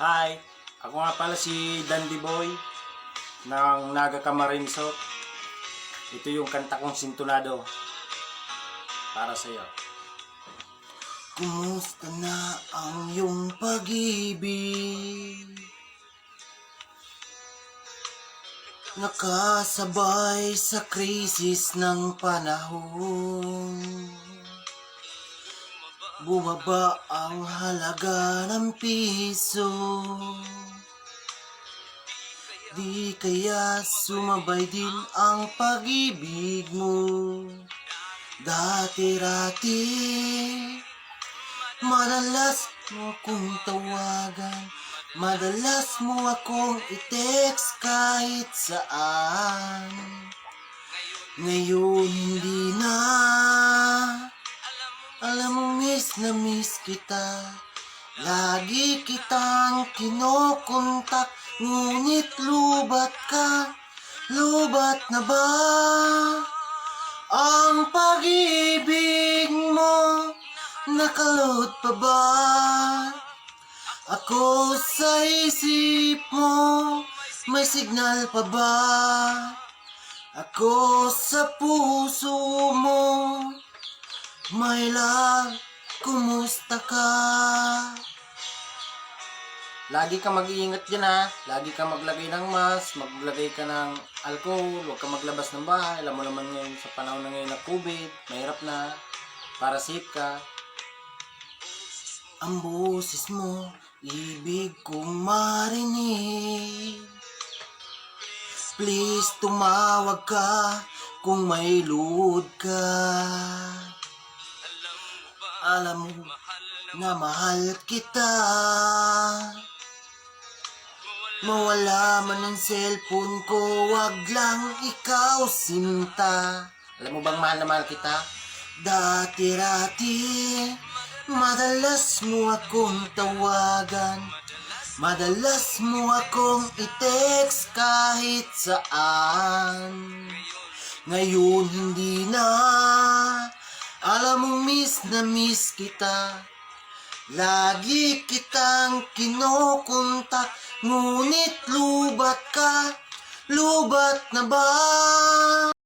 Hi, ako nga pala si Dandy Boy ng Naga Camarinso. Ito yung kanta kong sintunado para sa iyo. Kumusta na ang iyong pag-ibig? Nakasabay sa krisis ng panahon Bumaba ang halaga ng piso. Di kaya sumabay din ang pag-ibig mo. Dati-rati Madalas mo kong tawagan. Madalas mo akong i-text kahit saan. Ngayon hindi na miss na miss kita. Lagi kitang kinokontak Ngunit lubat ka Lubat na ba? Ang pag-ibig mo Nakalot pa ba? Ako sa isip mo May signal pa ba? Ako sa puso mo My love, kumusta ka? Lagi ka mag-iingat dyan ha. Lagi ka maglagay ng mask, maglagay ka ng alcohol, huwag ka maglabas ng bahay. Alam mo naman ngayon sa panahon na ngayon na COVID, mahirap na. Para safe ka. Ang boses mo, ibig kong marinig. Please tumawag ka kung may load ka. Alam mo na mahal kita. Mawala man ang cellphone ko, wag lang ikaw sinta. Alam mo bang mahal na mahal kita? Dati-rati, madalas mo akong tawagan. Madalas mo akong i-text kahit saan. Ngayon hindi na, alam mo miss na miss kita. Lagi kitang kinokontak, ngunit lubat ka, lubat na ba?